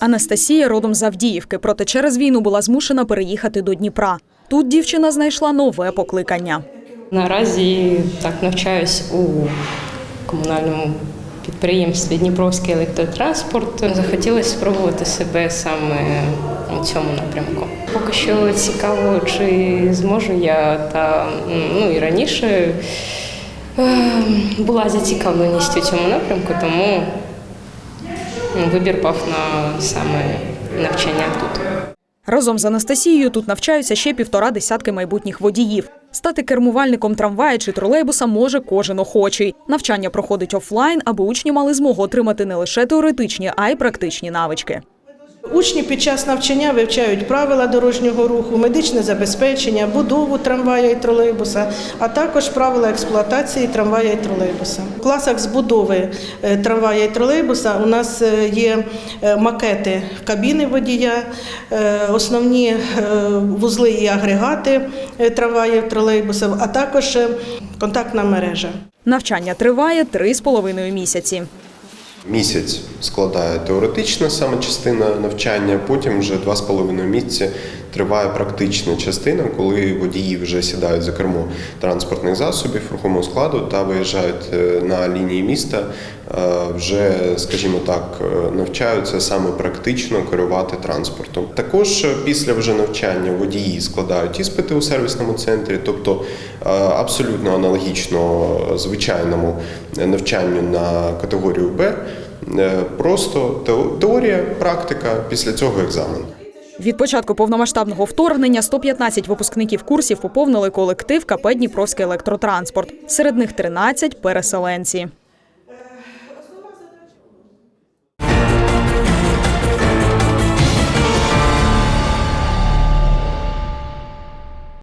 Анастасія родом з Авдіївки, проте через війну була змушена переїхати до Дніпра. Тут дівчина знайшла нове покликання. Наразі так навчаюсь у комунальному підприємстві Дніпровський електротранспорт. Захотілося спробувати себе саме у цьому напрямку. Поки що цікаво, чи зможу я та ну і раніше е, була зацікавленість у цьому напрямку, тому вибір пав на саме навчання тут. Разом з Анастасією тут навчаються ще півтора десятки майбутніх водіїв. Стати кермувальником трамвая чи тролейбуса може кожен охочий. Навчання проходить офлайн, аби учні мали змогу отримати не лише теоретичні, а й практичні навички. Учні під час навчання вивчають правила дорожнього руху, медичне забезпечення, будову трамвая і тролейбуса, а також правила експлуатації трамвая і тролейбуса. В класах збудови е, трамвая і тролейбуса у нас е, є е, макети кабіни водія, основні вузли і агрегати трамваїв, тролейбусів, а також контактна мережа. Навчання триває три з половиною місяці. Місяць складає теоретична саме частина навчання, потім вже два з половиною місяці триває практична частина, коли водії вже сідають за кермо транспортних засобів рухомого складу та виїжджають е, на лінії міста. е, Вже, скажімо так, е, навчаються саме практично керувати транспортом. Також після вже навчання водії складають іспити у сервісному центрі, тобто абсолютно аналогічно звичайному навчанню на категорію Б. Просто теорія, практика, після цього екзамен. Від початку повномасштабного вторгнення 115 випускників курсів поповнили колектив КП Дніпровський електротранспорт. Серед них 13 – переселенці.